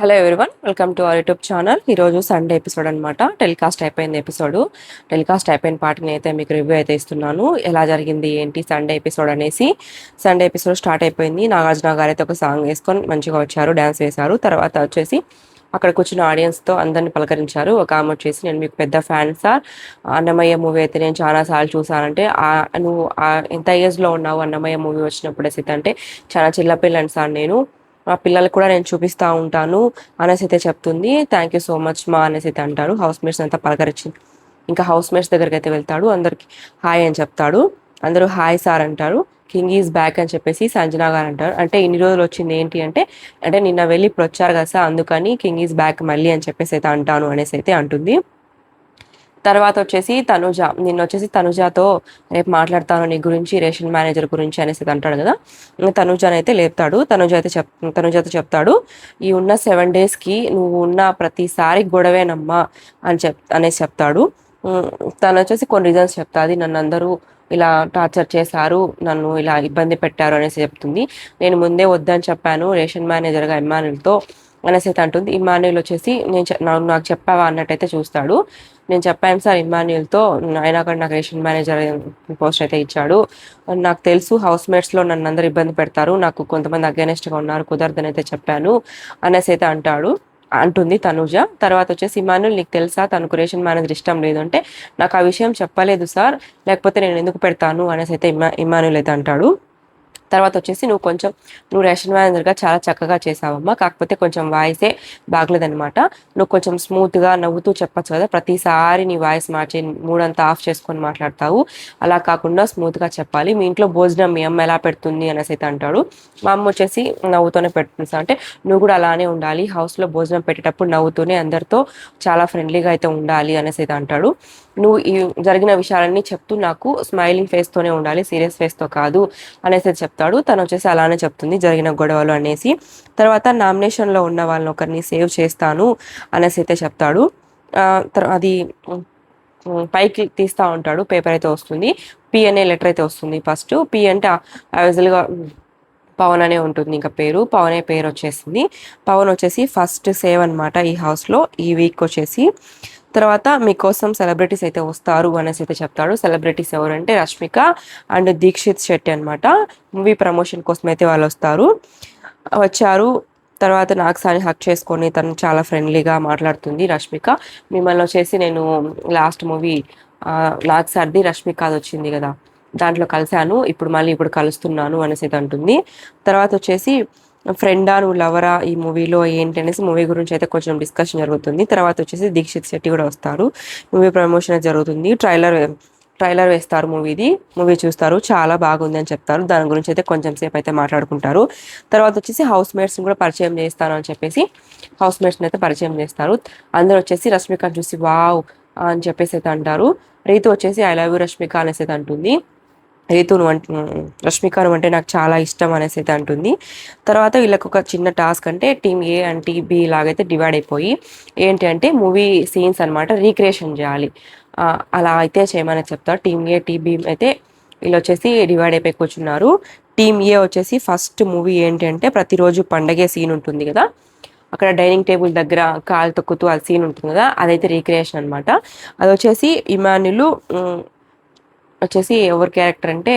Hello everyone welcome to our YouTube channel. ఈరోజు Sunday episode అనమాట telecast అయిపోయింది episode telecast అయిపోయిన పాటని అయితే మీకు రివ్యూ అయితే ఇస్తున్నాను. ఎలా జరిగింది ఏంటి సండే ఎపిసోడ్ అనేసి. సండే ఎపిసోడ్ స్టార్ట్ అయిపోయింది. నాగార్జున గారు అయితే ఒక సాంగ్ వేసుకొని మంచిగా వచ్చారు డ్యాన్స్ వేశారు. తర్వాత వచ్చేసి అక్కడ కూర్చున్న ఆడియన్స్తో అందరిని పలకరించారు. ఒక ఆమె వచ్చేసి నేను మీకు పెద్ద ఫ్యాన్ సార్ అన్నమయ్య మూవీ అయితే నేను చాలా సార్లు చూసానంటే నువ్వు ఎంత ఏజ్లో ఉన్నావు అన్నమయ్య మూవీ వచ్చినప్పుడు అయితే అంటే చాలా చిన్నపిల్లని సార్ నేను. మా పిల్లలకు కూడా నేను చూపిస్తూ ఉంటాను. అనేసి అయితే చెప్తుంది. థ్యాంక్ యూ సో మచ్ మా అనేసి అయితే అంటారు. హౌస్ మేట్స్ అంతా పలకరించింది ఇంకా హౌస్ మేట్స్ దగ్గరికి అయితే వెళ్తాడు. అందరికి హాయ్ అని చెప్తాడు. అందరూ హాయ్ సార్ అంటారు. కింగ్ ఈజ్ బ్యాక్ అని చెప్పేసి సంజనా గారు అంటారు. అంటే ఇన్ని రోజులు వచ్చింది ఏంటి అంటే అంటే నిన్న వెళ్ళి ఇప్పుడు వచ్చారు కదా సార్ అందుకని కింగ్ ఈజ్ బ్యాక్ మళ్ళీ అని చెప్పేసి అయితే అంటాను అనేసి అయితే అంటుంది. తర్వాత వచ్చేసి తనుజ నిన్న వచ్చేసి తనుజాతో రేపు మాట్లాడతాను నీ గురించి రేషన్ మేనేజర్ గురించి అనేసి అయితే అంటాడు కదా. ఇంకా తనుజాని అయితే లేపుతాడు. తనుజ అయితే చెప్ తనుజతో చెప్తాడు ఈ ఉన్న సెవెన్ డేస్కి నువ్వు ఉన్న ప్రతిసారి గొడవేనమ్మా అని చెప్ అనేసి చెప్తాడు. తను వచ్చేసి కొన్ని రీజన్స్ చెప్తాది. నన్ను అందరూ ఇలా టార్చర్ చేశారు నన్ను ఇలా ఇబ్బంది పెట్టారు అనేసి చెప్తుంది. నేను ముందే వద్దని చెప్పాను రేషన్ మేనేజర్గా ఇమానుల్తో అనేసి అయితే అంటుంది. ఇమానుల్ వచ్చేసి నేను నాకు చెప్పావా అన్నట్టయితే చూస్తాడు. నేను చెప్పాను సార్ ఇమాన్యుల్తో అయినా అక్కడ నాకు రేషన్ మేనేజర్ పోస్ట్ అయితే ఇచ్చాడు. నాకు తెలుసు హౌస్ మేట్స్లో నన్ను అందరు ఇబ్బంది పెడతారు. నాకు కొంతమంది అగేనెస్ట్గా ఉన్నారు. కుదరదని అయితే చెప్పాను. అనేసి అయితే అంటాడు. అంటుంది తనుజ. తర్వాత వచ్చేసి ఇమానుల్ నీకు తెలుసా? తనకు రేషన్ మేనేజర్ ఇష్టం లేదు అంటే నాకు ఆ విషయం చెప్పలేదు సార్. లేకపోతే నేను ఎందుకు పెడతాను? అనేసి అయితే ఇమా ఇమానుల్ అయితే అంటాడు. తర్వాత వచ్చేసి నువ్వు కొంచెం నువ్వు రేషన్ మేనేజర్గా చాలా చక్కగా చేసావమ్మా. కాకపోతే కొంచెం వాయిసే బాగలేదనమాట నువ్వు కొంచెం స్మూత్గా నవ్వుతూ చెప్పచ్చు కదా ప్రతిసారి నీ వాయిస్ మార్చి మూడంతా ఆఫ్ చేసుకొని మాట్లాడతావు. అలా కాకుండా స్మూత్గా చెప్పాలి. మీ ఇంట్లో భోజనం మీ అమ్మ ఎలా పెడుతుంది అనేసి అయితే అంటాడు. మా అమ్మ వచ్చేసి నవ్వుతూనే పెడుతుంది సార్. అంటే నువ్వు కూడా అలానే ఉండాలి. హౌస్లో భోజనం పెట్టేటప్పుడు నవ్వుతూనే అందరితో చాలా ఫ్రెండ్లీగా అయితే ఉండాలి అనేసి అయితే అంటాడు. నువ్వు ఈ జరిగిన విషయాలన్నీ చెప్తూ నాకు స్మైలింగ్ ఫేస్తోనే ఉండాలి సీరియస్ ఫేస్తో కాదు అనేసి అయితే చెప్తాడు. తను వచ్చేసి అలానే చెప్తుంది జరిగిన గొడవలు అనేసి. తర్వాత నామినేషన్లో ఉన్న వాళ్ళని ఒకరిని సేవ్ చేస్తాను అనేసి అయితే చెప్తాడు. అది పైకి తీస్తూ ఉంటాడు పేపర్ అయితే వస్తుంది. పి అనే లెటర్ అయితే వస్తుంది ఫస్ట్ పి అంటే యాజువల్గా పవన్ అనే ఉంటుంది ఇంకా పేరు. పవన్ అనే పేరు వచ్చేసింది. పవన్ వచ్చేసి ఫస్ట్ సేవ్ అనమాట ఈ హౌస్లో ఈ వీక్ వచ్చేసి తర్వాత మీకోసం సెలబ్రిటీస్ అయితే వస్తారు అనేసి అయితే చెప్తాడు. సెలబ్రిటీస్ ఎవరంటే రష్మిక అండ్ దీక్షిత్ శెట్టి అనమాట మూవీ ప్రమోషన్ కోసం అయితే వాళ్ళు వస్తారు. వచ్చారు. తర్వాత నాకు సాని హక్ చేసుకొని తను చాలా ఫ్రెండ్లీగా మాట్లాడుతుంది రష్మిక. మిమ్మల్ని వచ్చేసి నేను లాస్ట్ మూవీ నాకు సర్ది రష్మిక అది వచ్చింది కదా. దాంట్లో కలిశాను. ఇప్పుడు మళ్ళీ ఇప్పుడు కలుస్తున్నాను అనేసి అయితే అంటుంది. తర్వాత వచ్చేసి ఫ్రెండా నువ్వు లవరా ఈ మూవీలో ఏంటి అనేసి మూవీ గురించి అయితే కొంచెం డిస్కషన్ జరుగుతుంది. తర్వాత వచ్చేసి దీక్షిత్ శెట్టి కూడా వస్తారు. మూవీ ప్రమోషన్ జరుగుతుంది. ట్రైలర్ ట్రైలర్ వేస్తారు మూవీది మూవీ చూస్తారు. చాలా బాగుంది అని చెప్తారు. దాని గురించి అయితే కొంచెం సేపు అయితే మాట్లాడుకుంటారు. తర్వాత వచ్చేసి హౌస్ మేట్స్ని కూడా పరిచయం చేస్తారు అని చెప్పేసి హౌస్ మేట్స్ని అయితే పరిచయం చేస్తారు. అందరూ వచ్చేసి రష్మిక చూసి వావ్ అని చెప్పేసి అయితే అంటారు. రీతు వచ్చేసి ఐ లవ్ యూ రష్మిక అనేసి అయితే అంటుంది. రీతు నువ్వు అంటే రష్మిక నువ్వు అంటే నాకు చాలా ఇష్టం అనేసి అయితే అంటుంది. తర్వాత వీళ్ళకి ఒక చిన్న టాస్క్ అంటే team A and team B లాగైతే divide అయిపోయి ఏంటి అంటే మూవీ సీన్స్ అనమాట రీక్రియేషన్ చేయాలి. అలా అయితే చేయమని చెప్తారు. టీమ్ ఏ టీమ్ బి అయితే వీళ్ళు వచ్చేసి డివైడ్ అయిపోయి కూర్చున్నారు. టీమ్ ఏ వచ్చేసి ఫస్ట్ మూవీ ఏంటి అంటే ప్రతిరోజు పండగే సీన్ ఉంటుంది కదా. అక్కడ డైనింగ్ టేబుల్ దగ్గర కాలు తొక్కుతూ ఆ సీన్ ఉంటుంది కదా. అదైతే రీక్రియేషన్ అనమాట అది వచ్చేసి ఇమానులు వచ్చేసి ఎవరి క్యారెక్టర్ అంటే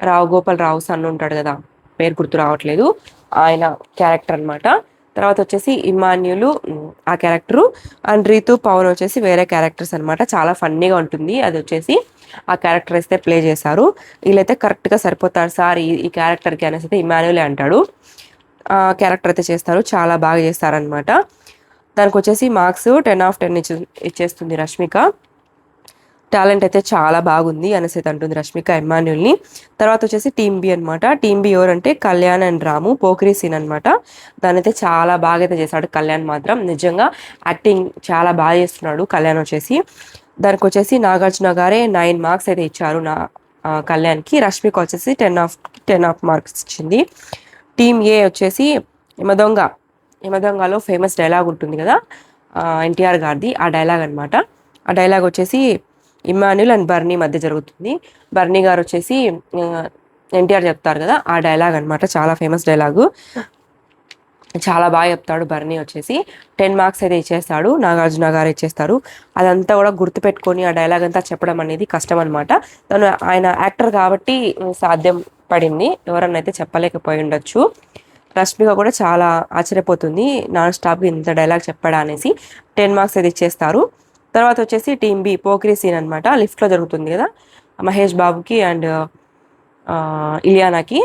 రావు గోపాల్ రావు సన్ ఉంటాడు కదా పేరు గుర్తు రావట్లేదు. ఆయన క్యారెక్టర్ అన్నమాట. తర్వాత వచ్చేసి ఇమాన్యులు ఆ క్యారెక్టరు. అండ్ రీతు పవన్ వచ్చేసి వేరే క్యారెక్టర్స్ అనమాట చాలా ఫన్నీగా ఉంటుంది. అది వచ్చేసి ఆ క్యారెక్టర్ అయితే ప్లే చేశారు. వీళ్ళైతే కరెక్ట్గా సరిపోతారు సార్. ఈ ఈ క్యారెక్టర్కి అనేసి అయితే ఇమాన్యులే అంటాడు. ఆ క్యారెక్టర్ అయితే చేస్తారు. చాలా బాగా చేస్తారనమాట దానికి వచ్చేసి మార్క్స్ టెన్ ఆఫ్ టెన్ ఇచ్చే ఇచ్చేస్తుంది రష్మిక. టాలెంట్ అయితే చాలా బాగుంది అనేసి అంటుంది రష్మిక ఎమ్మాన్యుల్ని. తర్వాత వచ్చేసి టీమ్ బి అనమాట టీమ్ బి ఎవరంటే కళ్యాణ్ అండ్ రాము పోక్రీ సీన్ అనమాట దాని అయితే చాలా బాగా అయితే చేశాడు కళ్యాణ్ మాత్రం. నిజంగా యాక్టింగ్ చాలా బాగా చేస్తున్నాడు కళ్యాణ్ వచ్చేసి. దానికి వచ్చేసి నాగార్జున గారే నైన్ మార్క్స్ అయితే ఇచ్చారు నా కళ్యాణ్కి. రష్మిక వచ్చేసి ten of ten of marks ఇచ్చింది. టీమ్ ఏ వచ్చేసి యమదొంగ. యమదొంగలో ఫేమస్ డైలాగ్ ఉంటుంది కదా ఎన్టీఆర్ గారిది. ఆ డైలాగ్ అనమాట ఆ డైలాగ్ వచ్చేసి ఇమాన్యుల్ అండ్ బర్నీ మధ్య జరుగుతుంది. బర్నీ గారు వచ్చేసి ఎన్టీఆర్ చెప్తారు కదా ఆ డైలాగ్ అనమాట చాలా ఫేమస్ డైలాగు. చాలా బాగా చెప్తాడు బర్నీ వచ్చేసి. టెన్ మార్క్స్ అయితే ఇచ్చేస్తాడు నాగార్జున గారు ఇచ్చేస్తారు. అదంతా కూడా గుర్తుపెట్టుకొని ఆ డైలాగ్ అంతా చెప్పడం అనేది కష్టం అనమాట తను ఆయన యాక్టర్ కాబట్టి సాధ్యం పడింది ఎవరన్నా అయితే చెప్పలేకపోయి ఉండొచ్చు. రష్మిక కూడా చాలా ఆశ్చర్యపోతుంది నాన్ స్టాప్గా ఇంత డైలాగ్ చెప్పాడా అనేసి. టెన్ మార్క్స్ అయితే ఇచ్చేస్తారు. తర్వాత వచ్చేసి టీమ్ బి పోక్రీ సీన్ అనమాట లిఫ్ట్లో జరుగుతుంది కదా. మహేష్ బాబుకి అండ్ ఇలియానాకి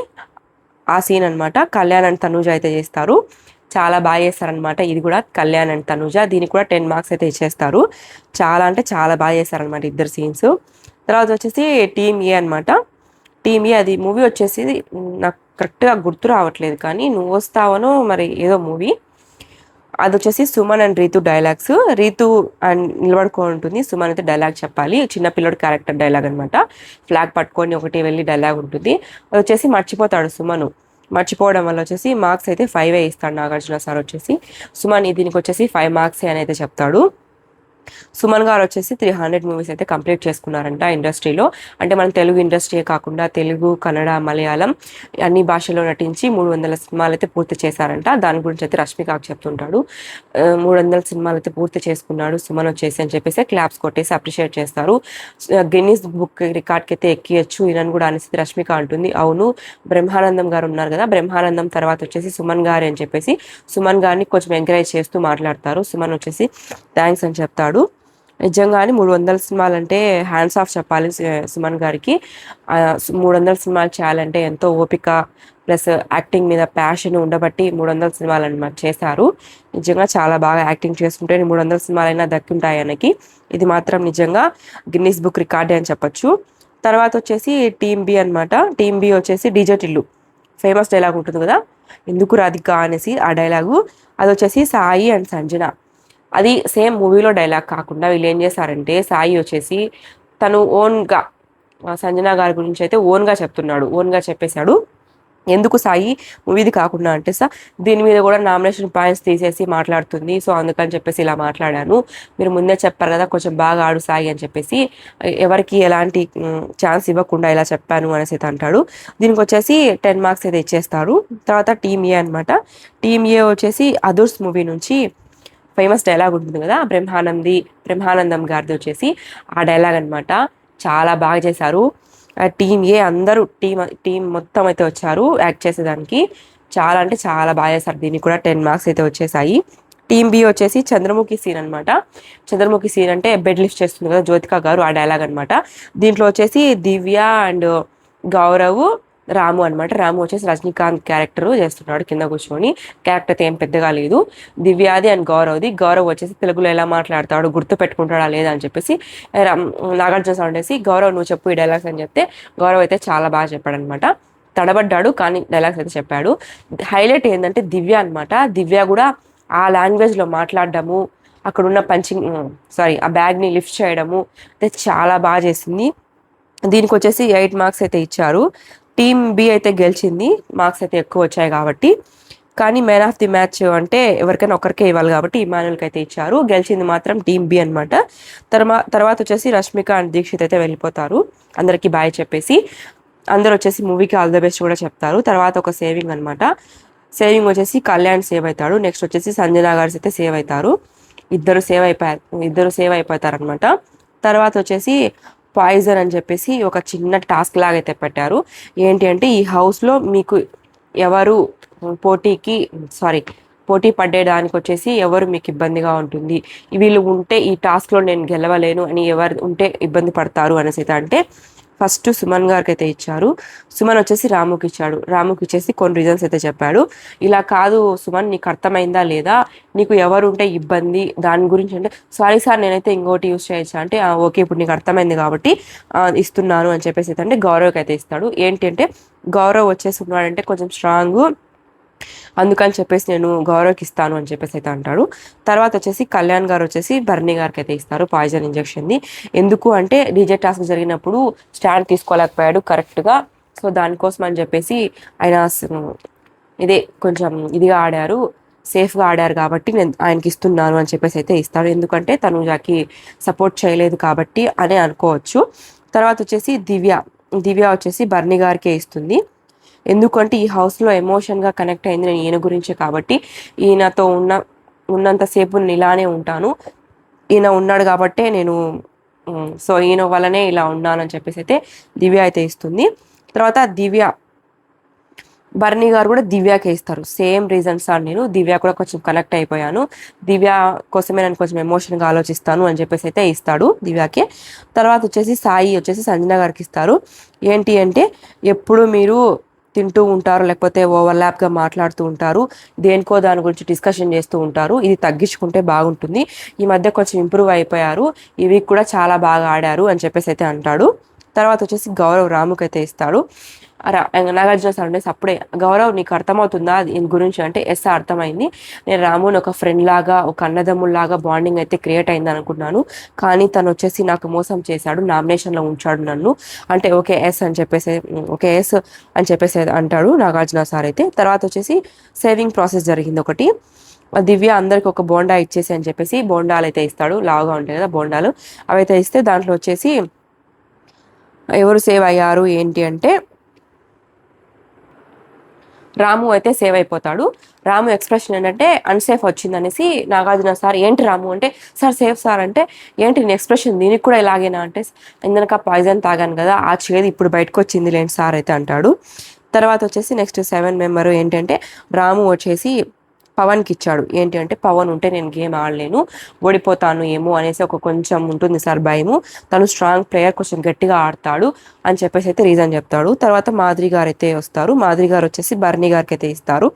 ఆ సీన్ అనమాట కళ్యాణ్ అండ్ తనూజ అయితే చేస్తారు. చాలా బాగా చేస్తారనమాట ఇది కూడా కళ్యాణ్ అండ్ తనూజ. దీనికి కూడా టెన్ మార్క్స్ అయితే ఇచ్చేస్తారు. చాలా అంటే చాలా బాగా చేస్తారనమాట ఇద్దరు సీన్స్. తర్వాత వచ్చేసి టీమ్ ఏ అనమాట టీమ్ ఏ అది మూవీ వచ్చేసి నాకు కరెక్ట్గా గుర్తు రావట్లేదు. కానీ నువ్వు వస్తావనో మరి ఏదో మూవీ అది వచ్చేసి Suman and Ritu dialogues Ritu and నిలబడుకో ఉంటుంది సుమన్ అయితే డైలాగ్ చెప్పాలి. చిన్నపిల్లడు క్యారెక్టర్ డైలాగ్ అనమాట ఫ్లాగ్ పట్టుకొని ఒకటి వెళ్ళి డైలాగ్ ఉంటుంది. అది వచ్చేసి మర్చిపోతాడు సుమను. మర్చిపోవడం వల్ల వచ్చేసి మార్క్స్ అయితే ఫైవ్ ఇస్తాడు నాగార్జున సార్ వచ్చేసి. సుమన్ దీనికి వచ్చేసి ఫైవ్ మార్క్స్ అని అయితే చెప్తాడు. సుమన్ గారు వచ్చేసి త్రీ హండ్రెడ్ మూవీస్ అయితే కంప్లీట్ చేసుకున్నారంట ఇండస్ట్రీలో. అంటే మన తెలుగు ఇండస్ట్రీయే కాకుండా తెలుగు కన్నడ మలయాళం అన్ని భాషల్లో నటించి మూడు వందల సినిమాలు అయితే పూర్తి చేశారంట. దాని గురించి అయితే రష్మికాకు చెప్తుంటాడు. మూడు వందల సినిమాలు అయితే పూర్తి చేసుకున్నాడు సుమన్ వచ్చేసి అని చెప్పేసి క్లాప్స్ కొట్టేసి అప్రిషియేట్ చేస్తారు. గిన్నీస్ బుక్ రికార్డ్కి అయితే ఎక్కియచ్చు ఈయనని కూడా అనేసి రష్మిక అంటుంది. అవును బ్రహ్మానందం గారు ఉన్నారు కదా బ్రహ్మానందం తర్వాత వచ్చేసి సుమన్ గారి అని చెప్పేసి సుమన్ గారిని కొంచెం ఎంకరేజ్ చేస్తూ మాట్లాడతారు. సుమన్ వచ్చేసి థ్యాంక్స్ అని చెప్తాడు. నిజంగానే మూడు వందల సినిమాలు అంటే హ్యాండ్స్ ఆఫ్ చెప్పాలి సుమన్ గారికి. మూడు వందల సినిమాలు చేయాలంటే ఎంతో ఓపిక ప్లస్ యాక్టింగ్ మీద ప్యాషన్ ఉండబట్టి మూడు వందల సినిమాలు అనమాట చేశారు. నిజంగా చాలా బాగా యాక్టింగ్ చేస్తుంటే మూడు వందల సినిమాలైనా దక్కుంటాయి ఆయనకి. ఇది మాత్రం నిజంగా గిన్నీస్ బుక్ రికార్డే అని చెప్పొచ్చు. తర్వాత వచ్చేసి టీమ్ బి అనమాట టీమ్ బి వచ్చేసి డీజే ఫేమస్ డైలాగ్ ఉంటుంది కదా? ఎందుకు రాధిక అనేసి ఆ డైలాగు అది వచ్చేసి సాయి అండ్ సంజన. అది సేమ్ మూవీలో డైలాగ్ కాకుండా వీళ్ళు ఏం చేశారంటే సాయి వచ్చేసి తను ఓన్గా సంజన గారి గురించి అయితే ఓన్గా చెప్తున్నాడు ఓన్గా చెప్పేశాడు. ఎందుకు సాయి? మూవీది కాకుండా అంటే సార్ దీని మీద కూడా నామినేషన్ పాయింట్స్ తీసేసి మాట్లాడుతుంది. సో అందుకని చెప్పేసి ఇలా మాట్లాడాను. మీరు ముందే చెప్పారు కదా కొంచెం బాగా ఆడు సాయి అని చెప్పేసి. ఎవరికి ఎలాంటి ఛాన్స్ ఇవ్వకుండా ఇలా చెప్పాను అనేసి అయితే అంటాడు. దీనికి వచ్చేసి టెన్ మార్క్స్ అయితే ఇచ్చేస్తారు. తర్వాత టీమ్ ఏ అనమాట టీమ్ ఏ వచ్చేసి అదర్స్ మూవీ నుంచి ఫేమస్ డైలాగ్ ఉంటుంది కదా బ్రహ్మానంది బ్రహ్మానందం గారిది వచ్చేసి ఆ డైలాగ్ అనమాట చాలా బాగా చేశారు. టీం ఏ అందరూ టీం టీం మొత్తం అయితే వచ్చారు యాక్ట్ చేసేదానికి. చాలా అంటే చాలా బాగా చేశారు. దీనికి కూడా టెన్ మార్క్స్ అయితే వచ్చేసాయి. టీమ్ బి వచ్చేసి చంద్రముఖి సీన్ అనమాట చంద్రముఖి సీన్ అంటే బెడ్ లిఫ్ట్ చేస్తుంది కదా జ్యోతిక గారు ఆ డైలాగ్ అనమాట దీంట్లో వచ్చేసి దివ్య అండ్ గౌరవ్ రాము అనమాట రాము వచ్చేసి రజనీకాంత్ క్యారెక్టర్ చేస్తున్నాడు కింద కూర్చొని. క్యారెక్టర్ అయితే ఏం పెద్దగా లేదు. దివ్యాది అండ్ గౌరవ్ది. గౌరవ్ వచ్చేసి తెలుగులో ఎలా మాట్లాడతాడు గుర్తు పెట్టుకుంటాడా లేదా అని చెప్పేసి నాగార్జున సార్ వేసి గౌరవ్ నువ్వు చెప్పు ఈ డైలాగ్స్ అని చెప్తే గౌరవ్ అయితే చాలా బాగా చెప్పాడు అనమాట తడబడ్డాడు కానీ డైలాగ్స్ అయితే చెప్పాడు. హైలైట్ ఏంటంటే దివ్య అనమాట దివ్య కూడా ఆ లాంగ్వేజ్లో మాట్లాడడము అక్కడ ఉన్న పంచింగ్ సారీ ఆ బ్యాగ్ని లిఫ్ట్ చేయడము అయితే చాలా బాగా చేసింది. దీనికి వచ్చేసి ఎయిట్ మార్క్స్ అయితే ఇచ్చారు. టీమ్ బి అయితే గెలిచింది. మార్క్స్ అయితే ఎక్కువ వచ్చాయి కాబట్టి. కానీ మ్యాన్ ఆఫ్ ది మ్యాచ్ అంటే ఎవరికైనా ఒకరికే ఇవ్వాలి కాబట్టి ఇమానుయల్కి అయితే ఇచ్చారు. గెలిచింది మాత్రం టీమ్ బి అనమాట తర్వా తర్వాత వచ్చేసి రష్మిక అండ్ దీక్షిత్ అయితే వెళ్ళిపోతారు. అందరికీ బాయ్ చెప్పేసి. అందరు వచ్చేసి మూవీకి ఆల్ ద బెస్ట్ కూడా చెప్తారు. తర్వాత ఒక సేవింగ్ అనమాట సేవింగ్ వచ్చేసి కళ్యాణ్ సేవ్ అవుతాడు. నెక్స్ట్ వచ్చేసి సంజనా గారు అయితే సేవ్ అవుతారు. ఇద్దరు సేవ్ అయిపోయారు ఇద్దరు సేవ్ అయిపోతారు అనమాట తర్వాత వచ్చేసి పాయిజన్ అని చెప్పేసి ఒక చిన్న టాస్క్ లాగా అయితే పెట్టారు. ఏంటి అంటే ఈ హౌస్లో మీకు ఎవరు పోటీకి సారీ పోటీ పడేదానికి వచ్చేసి ఎవరు మీకు ఇబ్బందిగా ఉంటుంది? వీళ్ళు ఉంటే ఈ టాస్క్లో నేను గెలవలేను అని ఎవరు ఉంటే ఇబ్బంది పడతారు అనేసి అంటే ఫస్ట్ సుమన్ గారికి అయితే ఇచ్చారు. సుమన్ వచ్చేసి రాముకి ఇచ్చాడు. రాముకి ఇచ్చేసి కొన్ని రీజన్స్ అయితే చెప్పాడు. ఇలా కాదు సుమన్ నీకు అర్థమైందా లేదా? నీకు ఎవరు ఉంటే ఇబ్బంది? దాని గురించి అంటే సారీ సార్ నేనైతే ఇంకోటి యూస్ చేయొచ్చా? అంటే ఓకే ఇప్పుడు నీకు అర్థమైంది కాబట్టి ఇస్తున్నాను అని చెప్పేసి అంటే గౌరవ్కి అయితే ఇస్తాడు. ఏంటి అంటే గౌరవ్ వచ్చేసి ఉన్నాడంటే కొంచెం స్ట్రాంగ్ అందుకని చెప్పేసి నేను గౌరవ్కి ఇస్తాను అని చెప్పేసి అయితే అంటాడు. తర్వాత వచ్చేసి కళ్యాణ్ గారు వచ్చేసి బర్నీ గారికి అయితే ఇస్తారు పాయిజన్ ఇంజెక్షన్ది ఎందుకు అంటే డీజే టాస్క్ జరిగినప్పుడు స్టాండ్ తీసుకోలేకపోయాడు కరెక్ట్గా. సో దానికోసం అని చెప్పేసి ఆయన ఇదే కొంచెం ఇదిగా ఆడారు సేఫ్గా ఆడారు కాబట్టి నేను ఆయనకి ఇస్తున్నాను అని చెప్పేసి అయితే ఇస్తాడు. ఎందుకంటే తను జాకి సపోర్ట్ చేయలేదు కాబట్టి అని అనుకోవచ్చు. తర్వాత వచ్చేసి దివ్య దివ్య వచ్చేసి బర్నీ గారికే ఇస్తుంది. ఎందుకంటే ఈ హౌస్లో ఎమోషన్గా కనెక్ట్ అయింది నేను ఈయన గురించే కాబట్టి ఈయనతో ఉన్న ఉన్నంతసేపు నేను ఇలానే ఉంటాను. ఈయన ఉన్నాడు కాబట్టే నేను సో ఈయన వల్లనే ఇలా ఉన్నానని చెప్పేసి అయితే దివ్య అయితే ఇస్తుంది. తర్వాత దివ్య భరణి గారు కూడా దివ్యాకే ఇస్తారు. సేమ్ రీజన్స్ సార్ నేను. దివ్య కూడా కొంచెం కనెక్ట్ అయిపోయాను. దివ్య కోసమే నేను కొంచెం ఎమోషన్గా ఆలోచిస్తాను అని చెప్పేసి అయితే ఇస్తాడు దివ్యాకే. తర్వాత వచ్చేసి సాయి వచ్చేసి సంజన గారికి ఇస్తారు. ఏంటి అంటే ఎప్పుడు మీరు తింటూ ఉంటారు లేకపోతే ఓవర్లాప్గా మాట్లాడుతూ ఉంటారు దేనికో దాని గురించి డిస్కషన్ చేస్తూ ఉంటారు. ఇది తగ్గించుకుంటే బాగుంటుంది. ఈ మధ్య కొంచెం ఇంప్రూవ్ అయిపోయారు. ఈ వీక్ కూడా చాలా బాగా ఆడారు అని చెప్పేసి అయితే అంటాడు. తర్వాత వచ్చేసి గౌరవ్ రాముకైతే ఇస్తాడు. నాగార్జున సార్ అనేసి అప్పుడే గౌరవ్ నీకు అర్థమవుతుందా? దీని గురించి అంటే ఎస్ అర్థమైంది. నేను రాముని ఒక ఫ్రెండ్ లాగా ఒక అన్నదమ్ముల్లాగా బాండింగ్ అయితే క్రియేట్ అయింది అనుకున్నాను. కానీ తను వచ్చేసి నాకు మోసం చేశాడు నామినేషన్లో ఉంచాడు నన్ను. అంటే ఓకే ఎస్ అని చెప్పేసి ఓకే ఎస్ అని చెప్పేసి అంటాడు నాగార్జున సార్ అయితే. తర్వాత వచ్చేసి సేవింగ్ ప్రాసెస్ జరిగింది ఒకటి. దివ్య అందరికి ఒక బోండా ఇచ్చేసి అని చెప్పేసి బోండాలు అయితే ఇస్తాడు. లావుగా ఉంటాయి కదా బోండాలు. అవైతే ఇస్తే దాంట్లో వచ్చేసి ఎవరు సేవ్ అయ్యారు ఏంటి అంటే రాము అయితే సేవ్ అయిపోతాడు. రాము ఎక్స్ప్రెషన్ ఏంటంటే అన్సేఫ్ వచ్చిందనేసి నాగార్జున సార్ ఏంటి రాము? అంటే సార్ సేఫ్ సార్ అంటే ఏంటి నేను ఎక్స్ప్రెషన్ దీనికి కూడా ఇలాగేనా? అంటే ఇందనక పాయిజన్ తాగాను కదా ఆ చేది ఇప్పుడు బయటకు వచ్చింది లేండి సార్ అయితే అంటాడు. తర్వాత వచ్చేసి నెక్స్ట్ సెవెన్ మెంబర్ ఏంటంటే రాము వచ్చేసి పవన్కి ఇచ్చాడు ఏంటి అంటే పవన్ ఉంటే నేను గేమ్ ఆడలేను ఓడిపోతాను ఏమో అనేసి ఒక కొంచెం ఉంటుంది సార్ భయము. తను స్ట్రాంగ్ ప్లేయర్ కొంచెం గట్టిగా ఆడతాడు అని చెప్పేసి అయితే రీజన్ చెప్తాడు. తర్వాత మాధురి గారు అయితే వస్తారు. మాధురి గారు వచ్చేసి బర్నీ గారికి అయితే ఇస్తారు.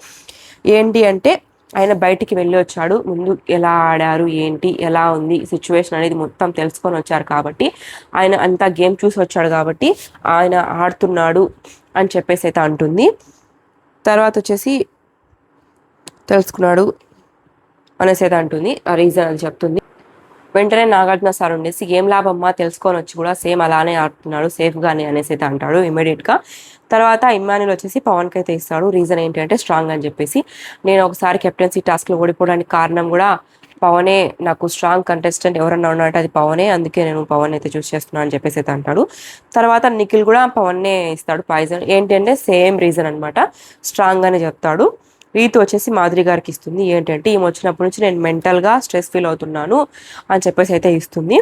ఏంటి అంటే ఆయన బయటికి వెళ్ళి వచ్చాడు. ముందు ఎలా ఆడారు ఏంటి ఎలా ఉంది సిచ్యువేషన్ అనేది మొత్తం తెలుసుకొని వచ్చారు కాబట్టి ఆయన అంతా గేమ్ చూసి వచ్చాడు కాబట్టి ఆయన ఆడుతున్నాడు అని చెప్పేసి అయితే అంటుంది. తర్వాత వచ్చేసి తెలుసుకున్నాడు అనేసి అయితే అంటుంది ఆ రీజన్ అది చెప్తుంది. వెంటనే నాగార్జున సార్ ఉండేసి ఏం లాభమ్మా తెలుసుకొని వచ్చి కూడా సేమ్ అలానే ఆడుతున్నాడు సేఫ్గానే అనేసి అయితే అంటాడు ఇమీడియట్గా తర్వాత ఇమ్మాన్యుల్ వచ్చేసి పవన్కి అయితే ఇస్తాడు. రీజన్ ఏంటంటే స్ట్రాంగ్ అని చెప్పేసి. నేను ఒకసారి కెప్టెన్సీ టాస్క్లో ఓడిపోవడానికి కారణం కూడా పవనే నాకు స్ట్రాంగ్ కంటెస్టెంట్ ఎవరన్నా ఉన్నట్టు అది పవనే అందుకే నేను పవన్ అయితే చూస్ చేస్తున్నాను అని చెప్పేసి అయితే అంటాడు. తర్వాత నిఖిల్ కూడా పవన్నే ఇస్తాడు పాయిజన్ ఏంటంటే సేమ్ రీజన్ అనమాట స్ట్రాంగ్ అని చెప్తాడు. రీతు వచ్చేసి మాధురి గారికి ఇస్తుంది. ఏంటంటే ఈమె వచ్చినప్పటి నుంచి నేను మెంటల్గా స్ట్రెస్ ఫీల్ అవుతున్నాను అని చెప్పేసి అయితే ఇస్తుంది.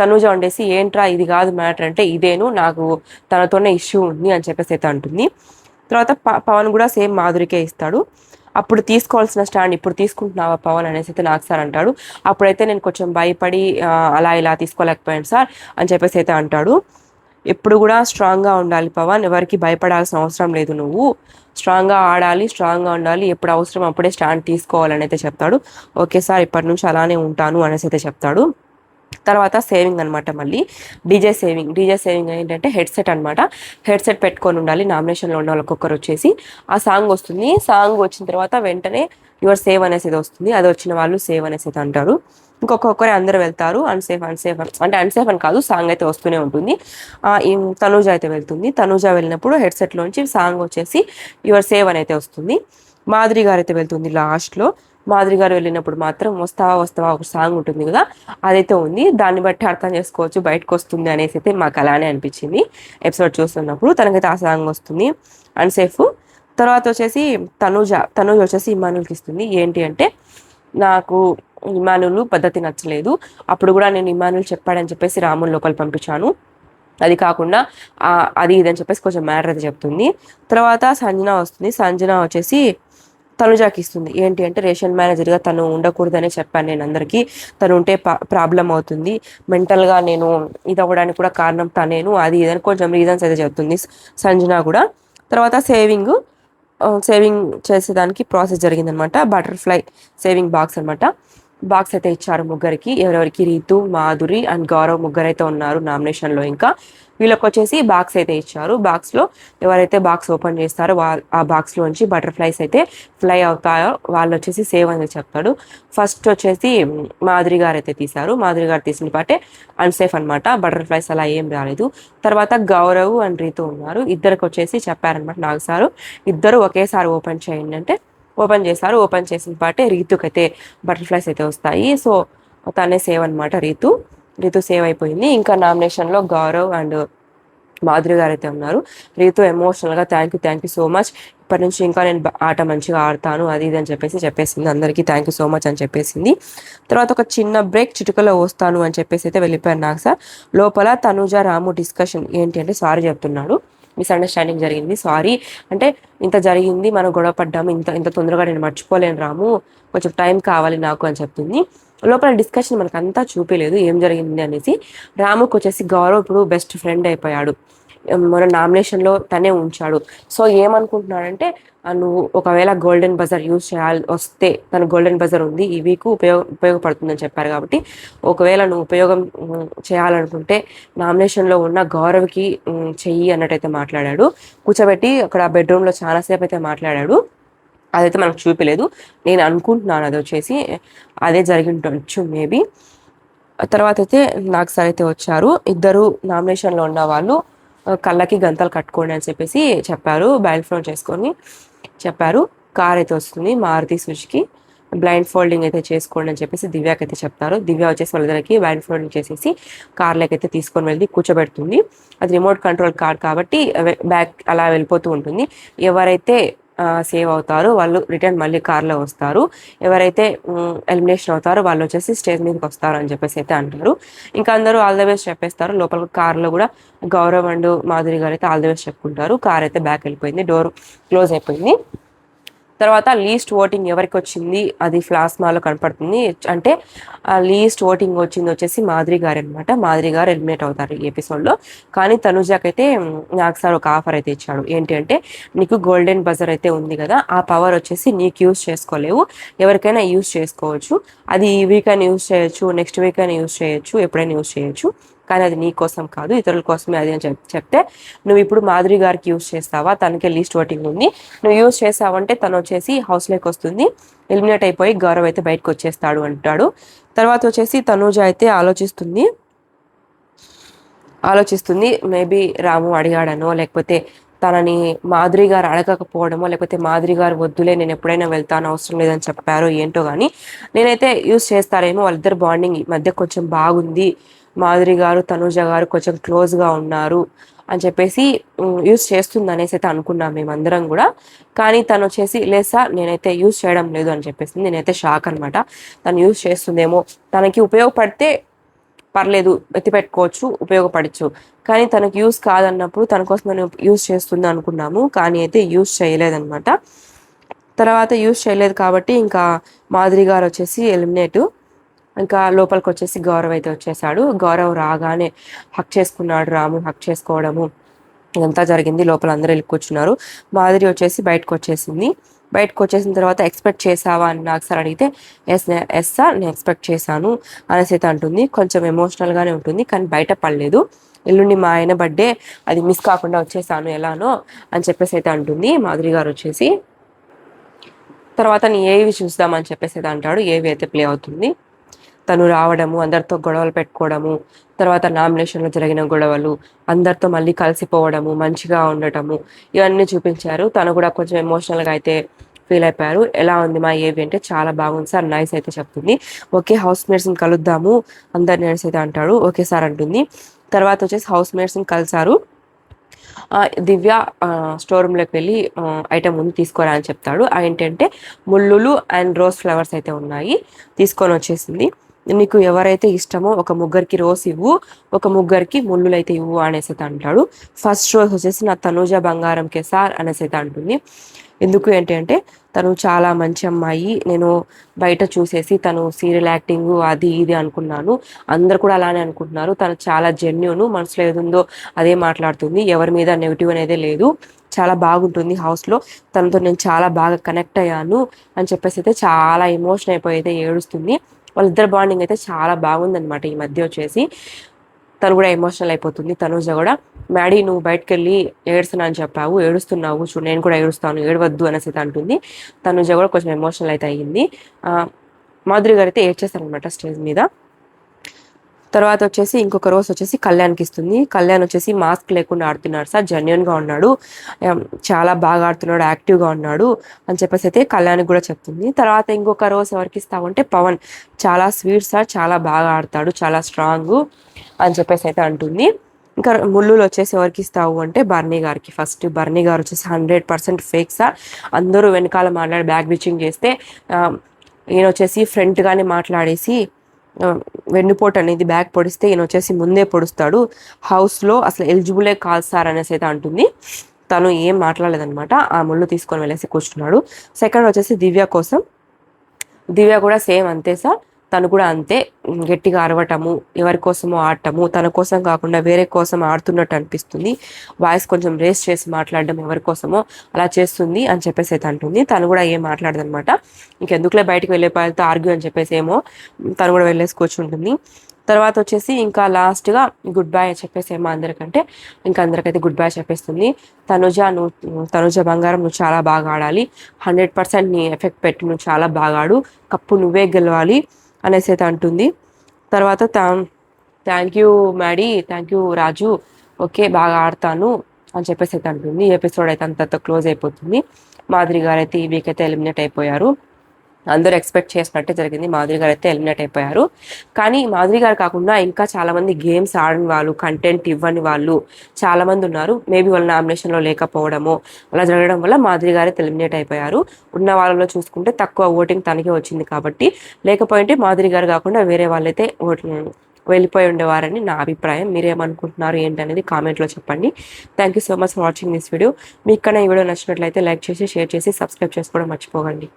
తనుజ ఉండేసి ఏంట్రా ఇది కాదు మ్యాటర్ అంటే ఇదేను నాకు తనతోనే ఇష్యూ ఉంది అని చెప్పేసి అయితే అంటుంది. తర్వాత పవన్ కూడా సేమ్ మాధురికే ఇస్తాడు. అప్పుడు తీసుకోవాల్సిన స్టాండ్ ఇప్పుడు తీసుకుంటున్నావా పవన్? అనేసి అయితే నాకు సార్ అంటాడు. అప్పుడైతే నేను కొంచెం భయపడి అలా ఇలా తీసుకోలేకపోయాను సార్ అని చెప్పేసి అయితే అంటాడు. ఎప్పుడు కూడా స్ట్రాంగ్గా ఉండాలి పవన్. ఎవరికి భయపడాల్సిన అవసరం లేదు నువ్వు. స్ట్రాంగ్గా ఆడాలి స్ట్రాంగ్గా ఉండాలి. ఎప్పుడు అవసరం అప్పుడే స్టాండ్ తీసుకోవాలని అయితే చెప్తాడు. ఓకే సార్ ఇప్పటి నుంచి అలానే ఉంటాను అనేసి అయితే చెప్తాడు. తర్వాత సేవింగ్ అనమాట మళ్ళీ. DJ saving. డీజే సేవింగ్ ఏంటంటే హెడ్సెట్ అనమాట హెడ్సెట్ పెట్టుకొని ఉండాలి. నామినేషన్లో ఉన్న వాళ్ళకొకరు వచ్చేసి. ఆ సాంగ్ వస్తుంది. సాంగ్ వచ్చిన తర్వాత వెంటనే యువర్ సేవ్ అనేసి వస్తుంది. అది వచ్చిన వాళ్ళు సేవ్ అనేసి అంటారు. ఇంకొక్కొక్కరే అందరూ వెళ్తారు. అన్సేఫ్ అన్సేఫ్ అంటే అన్సేఫ్ అని కాదు సాంగ్ అయితే వస్తూనే ఉంటుంది. తనూజ అయితే వెళ్తుంది. తనూజ వెళ్ళినప్పుడు హెడ్సెట్లోంచి సాంగ్ వచ్చేసి యువర్ సేవ్ అని అయితే వస్తుంది. మాధురి గారు అయితే వెళ్తుంది లాస్ట్లో మాధురి గారు వెళ్ళినప్పుడు మాత్రం వస్తావా వస్తావా ఒక సాంగ్ ఉంటుంది కదా అదైతే ఉంది. దాన్ని బట్టి అర్థం చేసుకోవచ్చు బయటకు వస్తుంది అనేసి అయితే మాకు అలానే అనిపించింది. ఎపిసోడ్ చూస్తున్నప్పుడు తనకైతే ఆ సాంగ్ వస్తుంది. అన్సేఫ్ తర్వాత వచ్చేసి తనూజ తనూజ వచ్చేసి ఇమానులకి ఇస్తుంది. ఏంటి అంటే నాకు ఇమానులు పద్ధతి నచ్చలేదు. అప్పుడు కూడా నేను ఇమానులు చెప్పాడని చెప్పేసి రాముని లోపల పంపించాను. అది కాకుండా అది ఇదని చెప్పేసి కొంచెం మ్యాటర్ అయితే చెప్తుంది. తర్వాత సంజన వస్తుంది. సంజన వచ్చేసి తనుజాకి ఇస్తుంది. ఏంటి అంటే రేషన్ మేనేజర్గా తను ఉండకూడదనే చెప్పాను నేను అందరికీ. తను ఉంటే ప్రాబ్లం అవుతుంది. మెంటల్గా నేను ఇది అవ్వడానికి కూడా కారణం తనేను అది ఇదని కొంచెం రీజన్స్ అయితే చెప్తుంది సంజన కూడా. తర్వాత సేవింగ్ సేవింగ్ చేసేదానికి ప్రాసెస్ జరిగిందనమాట. బటర్ఫ్లై సేవింగ్ బాక్స్ అనమాట. బాక్స్ అయితే ఇచ్చారు ముగ్గురికి. ఎవరెవరికి రీతు మాధురి అండ్ గౌరవ్ ముగ్గురు అయితే ఉన్నారు నామినేషన్లో ఇంకా. వీళ్ళకి వచ్చేసి బాక్స్ అయితే ఇచ్చారు. బాక్స్లో ఎవరైతే బాక్స్ ఓపెన్ చేస్తారో వా ఆ బాక్స్లోంచి బటర్ఫ్లైస్ అయితే ఫ్లై అవుతాయో వాళ్ళు వచ్చేసి సేవ్ అని చెప్తాడు. ఫస్ట్ వచ్చేసి మాధురి గారు అయితే తీశారు. మాధురి గారు తీసిన పాటే అన్సేఫ్ అనమాట బటర్ఫ్లైస్ అలా ఏం రాలేదు. తర్వాత గౌరవ్ అండ్ రీతు ఉన్నారు. ఇద్దరికి వచ్చేసి చెప్పారనమాట నాకు సారు ఇద్దరు ఒకేసారి ఓపెన్ చేయండి అంటే ఓపెన్ చేస్తారు ఓపెన్ చేసిన పాటే రీతుకు అయితే బటర్ఫ్లైస్ అయితే వస్తాయి. సో తనే సేవ్ అనమాట రీతు. రీతు సేవ్ అయిపోయింది. ఇంకా నామినేషన్లో గౌరవ్ అండ్ మాధురి గారు అయితే ఉన్నారు. రీతు ఎమోషనల్గా thank you thank you so much. ఇప్పటి నుంచి ఇంకా నేను ఆట మంచిగా ఆడతాను అది ఇది అని చెప్పేసి చెప్పేసింది. అందరికీ థ్యాంక్ యూ సో మచ్ అని చెప్పేసింది. తర్వాత ఒక చిన్న బ్రేక్ చిటుకలో వస్తాను అని చెప్పేసి అయితే వెళ్ళిపోయాను నాకు సార్. లోపల తనుజ రాము డిస్కషన్ ఏంటి అంటే సారీ చెప్తున్నాడు. మిస్అండర్స్టాండింగ్ జరిగింది. సారీ అంటే ఇంత జరిగింది మనం గొడవ పడ్డాము ఇంత ఇంత తొందరగా నేను మర్చిపోలేను రాము కొంచెం టైం కావాలి నాకు అని చెప్తుంది. లోపల డిస్కషన్ మనకు అంతా చూపించలేదు ఏం జరిగింది అనేసి. రాముకు వచ్చేసి గౌరవ్ ఇప్పుడు బెస్ట్ ఫ్రెండ్ అయిపోయాడు. మన నామినేషన్లో తనే ఉంచాడు. సో ఏమనుకుంటున్నాడంటే నువ్వు ఒకవేళ గోల్డెన్ బజార్ యూజ్ చేయాలి వస్తే తన గోల్డెన్ బజార్ ఉంది ఈ వీక్ ఉపయోగ ఉపయోగపడుతుందని చెప్పారు కాబట్టి ఒకవేళ నువ్వు ఉపయోగం చేయాలనుకుంటే నామినేషన్లో ఉన్న గౌరవ్కి చెయ్యి అన్నట్టయితే మాట్లాడాడు. కూర్చోబెట్టి అక్కడ బెడ్రూమ్లో చాలాసేపు అయితే మాట్లాడాడు. అదైతే మనకు చూపించలేదు నేను అనుకుంటున్నాను అది వచ్చేసి అదే జరిగిండొచ్చు మేబీ. తర్వాత అయితే నాకు సార్ అయితే వచ్చారు. ఇద్దరు నామినేషన్లో ఉన్న వాళ్ళు కళ్ళకి గంతలు కట్టుకోండి అని చెప్పేసి చెప్పారు. బ్లైండ్ ఫోన్ చేసుకొని. చెప్పారు. కార్ అయితే వస్తుంది. మారుతి సుజుకి. బ్లైండ్ ఫోల్డింగ్ అయితే చేసుకోండి అని చెప్పేసి దివ్యాకి అయితే చెప్తారు. దివ్య వచ్చేసి వాళ్ళందరికీ బ్లైండ్ ఫోల్డింగ్ చేసేసి కార్లోకి అయితే తీసుకొని వెళ్ళి కూర్చోబెడుతుంది. అది రిమోట్ కంట్రోల్ కార్ కాబట్టి బ్యాక్ అలా వెళ్ళిపోతూ ఉంటుంది. ఎవరైతే సేవ్ అవుతారు. వాళ్ళు రిటర్న్ మళ్ళీ కార్లో వస్తారు. ఎవరైతే ఎలిమినేషన్ అవుతారో వాళ్ళు వచ్చేసి స్టేజ్ మీదకి వస్తారు అని చెప్పేసి అయితే అంటారు. ఇంకా అందరూ ఆల్ ద బెస్ట్ చెప్పేస్తారు. లోపల కార్లో కూడా గౌరవ్ అండ్ మాధురి గారు అయితే ఆల్ ద బెస్ట్ చెప్పుకుంటారు. కార్ అయితే బ్యాక్ వెళ్ళిపోయింది. డోర్ క్లోజ్ అయిపోయింది. తర్వాత లీస్ట్ ఓటింగ్ ఎవరికి వచ్చింది? అది ఫ్లాస్మాలో కనపడుతుంది. అంటే ఆ లీస్ట్ ఓటింగ్ వచ్చింది వచ్చేసి మాధురి గారు అనమాట మాధురి గారు ఎలిమినేట్ అవుతారు ఈ ఎపిసోడ్లో కానీ తనుజాకైతే నాకు సార్ ఒక ఆఫర్ అయితే ఇచ్చాడు. ఏంటి అంటే నీకు గోల్డెన్ బజర్ అయితే ఉంది కదా ఆ పవర్ వచ్చేసి నీకు యూస్ చేసుకోలేవు. ఎవరికైనా యూస్ చేసుకోవచ్చు. అది ఈ వీక్ అయినా యూస్ చేయొచ్చు నెక్స్ట్ వీక్ అయినా యూస్ చేయొచ్చు ఎప్పుడైనా యూస్ చేయొచ్చు. కానీ అది నీ కోసం కాదు ఇతరుల కోసమే అది అని చెప్ చెప్తే నువ్వు ఇప్పుడు మాధురి గారికి యూజ్ చేస్తావా? తనకే లీస్ట్ ఓటింగ్ ఉంది. నువ్వు యూజ్ చేసావంటే తను వచ్చేసి హౌస్లోకి వస్తుంది. ఎలిమినేట్ అయిపోయి గౌరవ్ అయితే బయటకు వచ్చేస్తాడు అంటాడు. తర్వాత వచ్చేసి తనూజ అయితే ఆలోచిస్తుంది. ఆలోచిస్తుంది మేబీ రాము అడిగాడనో లేకపోతే తనని మాధురి గారు అడగకపోవడమో లేకపోతే మాధురి గారు వద్దులే నేను ఎప్పుడైనా వెళ్తాను అవసరం లేదని చెప్పారో ఏంటో కానీ నేనైతే యూస్ చేస్తారేమో వాళ్ళిద్దరు బాండింగ్ ఈ మధ్య కొంచెం బాగుంది. మాధురి గారు తనూజ గారు కొంచెం క్లోజ్గా ఉన్నారు అని చెప్పేసి యూస్ చేస్తుంది అనేసి అయితే అనుకున్నాం మేమందరం కూడా. కానీ తను వచ్చేసి లేసా నేనైతే యూస్ చేయడం లేదు అని చెప్పేసి నేనైతే షాక్ అనమాట తను యూస్ చేస్తుందేమో తనకి ఉపయోగపడితే పర్లేదు ఎత్తిపెట్టుకోవచ్చు ఉపయోగపడచ్చు. కానీ తనకు యూస్ కాదన్నప్పుడు తన కోసం నేను యూస్ చేస్తుంది అనుకున్నాము. కానీ అయితే యూస్ చేయలేదన్నమాట. తర్వాత యూస్ చేయలేదు కాబట్టి ఇంకా మాదిరి గారు వచ్చేసి ఎలిమినేట్ ఇంకా లోపలికి వచ్చేసి గౌరవ్ అయితే వచ్చేసాడు. గౌరవ్ రాగానే హక్ చేసుకున్నాడు రాము హక్ చేసుకోవడము ఇదంతా జరిగింది. లోపల అందరూ వెళ్ళి కూర్చున్నారు. మాధురి వచ్చేసి బయటకు వచ్చేసింది బయటకు వచ్చేసిన తర్వాత ఎక్స్పెక్ట్ చేసావా అని నాకు సార్ అడిగితే ఎస్ ఎస్ సార్ నేను ఎక్స్పెక్ట్ చేశాను అనేసి అయితే అంటుంది. కొంచెం ఎమోషనల్గానే ఉంటుంది కానీ బయట పడలేదు. ఎల్లుండి మా ఆయన బర్త్డే అది మిస్ కాకుండా వచ్చేసాను ఎలానో అని చెప్పేసి అయితే అంటుంది. మాధురి గారు వచ్చేసి తర్వాత నీ ఏవి చూద్దామని చెప్పేసి అయితే అంటాడు. ఏవి అయితే ప్లే అవుతుంది. తను రావడము అందరితో గొడవలు పెట్టుకోవడము తర్వాత నామినేషన్లో జరిగిన గొడవలు అందరితో మళ్ళీ కలిసిపోవడము మంచిగా ఉండటము ఇవన్నీ చూపించారు. తను కూడా కొంచెం ఎమోషనల్గా అయితే ఫీల్ అయిపోయారు. ఎలా ఉంది మా ఏవి అంటే చాలా బాగుంది సార్ నైస్ అయితే చెప్తుంది. ఓకే హౌస్ మేట్స్ని కలుద్దాము అందరు నైస్ అయితే అంటాడు. ఓకే సార్ అంటుంది. తర్వాత వచ్చేసి హౌస్ మేట్స్ని కలిసారు దివ్య స్టోర్ రూమ్లోకి వెళ్ళి ఐటమ్ ఉంది తీసుకోరా అని చెప్తాడు. ఆ ఏంటంటే ముళ్ళులు అండ్ రోజ్ ఫ్లవర్స్ అయితే ఉన్నాయి. తీసుకొని వచ్చేసింది. నీకు ఎవరైతే ఇష్టమో ఒక ముగ్గురికి రోజ్ ఇవ్వు ఒక ముగ్గురికి ముళ్ళులు అయితే ఇవ్వు అనేసి అంటాడు. ఫస్ట్ రోజు వచ్చేసి నా తనూజ బంగారం సార్ అనేసి అయితే అంటుంది. ఎందుకు ఏంటి అంటే తను చాలా మంచి అమ్మాయి. నేను బయట చూసేసి తను సీరియల్ యాక్టింగ్ అది ఇది అనుకున్నాను. అందరు కూడా అలానే అనుకుంటున్నారు. తను చాలా జెన్యున్ మనసులో ఏదుందో అదే మాట్లాడుతుంది. ఎవరి మీద నెగిటివ్ అనేది లేదు. చాలా బాగుంటుంది హౌస్లో తనతో నేను చాలా బాగా కనెక్ట్ అయ్యాను అని చెప్పేసి అయితే చాలా ఎమోషన్ అయిపోయి అయితే ఏడుస్తుంది. వాళ్ళిద్దరు బాండింగ్ అయితే చాలా బాగుందనమాట ఈ మధ్య వచ్చేసి. తను కూడా ఎమోషనల్ అయిపోతుంది. తనుజ కూడా మ్యాడీ నువ్వు బయటకు వెళ్ళి ఏడుస్తున్నా అని చెప్పావు ఏడుస్తున్నావు చూడు నేను కూడా ఏడుస్తాను ఏడవద్దు అనేసి అయితే అంటుంది. తనుజ కూడా కొంచెం ఎమోషనల్ అయితే అయ్యింది. మాధురి గారు అయితే ఏడ్చేస్తారనమాట స్టేజ్ మీద. తర్వాత వచ్చేసి ఇంకొక రోజు వచ్చేసి కళ్యాణ్కి ఇస్తుంది. కళ్యాణ్ వచ్చేసి మాస్క్ లేకుండా ఆడుతున్నాడు సార్. జెన్యున్గా ఉన్నాడు. చాలా బాగా ఆడుతున్నాడు. యాక్టివ్గా ఉన్నాడు అని చెప్పేసి అయితే కళ్యాణ్కి కూడా చెప్తుంది. తర్వాత ఇంకొక రోజు ఎవరికి ఇస్తామంటే పవన్. చాలా స్వీట్ సార్. చాలా బాగా ఆడతాడు. చాలా స్ట్రాంగ్ అని చెప్పేసి అయితే అంటుంది. ఇంకా ముళ్ళులు వచ్చేసి ఎవరికి ఇస్తావు అంటే బర్నీ గారికి. ఫస్ట్ బర్నీ గారు వచ్చేసి హండ్రెడ్ పర్సెంట్ ఫేక్ సార్. అందరూ వెనకాల మాట్లాడి బ్యాగ్ బిచ్చింగ్ చేస్తే ఈయన వచ్చేసి ఫ్రంట్గానే మాట్లాడేసి వెన్నుపోటు అనేది బ్యాగ్ పొడిస్తే ఈయన వచ్చేసి ముందే పొడుస్తాడు. హౌస్లో అసలు ఎలిజిబులే కాదు సార్ అనేసి అయితే అంటుంది. తను ఏం మాట్లాడలేదనమాట ఆ ముళ్ళు తీసుకొని వెళ్ళేసి కూర్చున్నాడు. సెకండ్ వచ్చేసి దివ్య కోసం. దివ్య కూడా సేమ్ అంతే సార్. తను కూడా అంతే గట్టిగా అరవటము ఎవరి కోసమో ఆడటము తన కోసం కాకుండా వేరే కోసం ఆడుతున్నట్టు అనిపిస్తుంది. వాయిస్ కొంచెం రేస్ చేసి మాట్లాడడం ఎవరి కోసమో అలా చేస్తుంది అని చెప్పేసి అయితే అంటుంది. తను కూడా ఏం మాట్లాడదనమాట. ఇంకెందుకులే బయటకు వెళ్ళే ఆర్గ్యూ అని చెప్పేసి ఏమో తను కూడా వెళ్ళేసి కూర్చుంటుంది. తర్వాత వచ్చేసి ఇంకా లాస్ట్గా గుడ్ బై అని చెప్పేసి ఏమో అందరికంటే ఇంకా అందరికైతే గుడ్ బై చెప్పేస్తుంది. తనుజ నువ్వు తనుజ బంగారం నువ్వు చాలా బాగా ఆడాలి. హండ్రెడ్ పర్సెంట్ నీ ఎఫెక్ట్ పెట్టి నువ్వు చాలా బాగా ఆడు. కప్పు నువ్వే గెలవాలి. అనేసి అయితే అంటుంది. తర్వాత thank you Maddy thank you Raju okay బాగా ఆడతాను అని చెప్పేసి అయితే అంటుంది. ఎపిసోడ్ అయితే అంత క్లోజ్ అయిపోతుంది. మాదిరి గారు అయితే ఈ వీక్ అయితే ఎలిమినేట్ అయిపోయారు. అందరూ ఎక్స్పెక్ట్ చేసినట్టే జరిగింది. మాధురి గారు అయితే ఎలిమినేట్ అయిపోయారు. కానీ మాధురి గారు కాకుండా ఇంకా చాలా మంది గేమ్స్ ఆడని వాళ్ళు కంటెంట్ ఇవ్వని వాళ్ళు చాలా మంది ఉన్నారు. మేబీ వాళ్ళ నామినేషన్లో లేకపోవడము అలా జరగడం వల్ల మాధురి గారే ఎలిమినేట్ అయిపోయారు. ఉన్న వాళ్ళలో చూసుకుంటే తక్కువ ఓటింగ్ తనకే వచ్చింది కాబట్టి లేకపోయింటే మాధురి గారు కాకుండా వేరే వాళ్ళైతే ఓటింగ్ వెళ్ళిపోయి ఉండేవారని నా అభిప్రాయం. మీరేమనుకుంటున్నారు ఏంటనేది కామెంట్లో చెప్పండి. Thank you so much for watching this video మీకు కన్నా ఈ వీడియో నచ్చినట్లయితే లైక్ చేసి షేర్ చేసి సబ్స్క్రైబ్ చేసుకోవడం మర్చిపోకండి.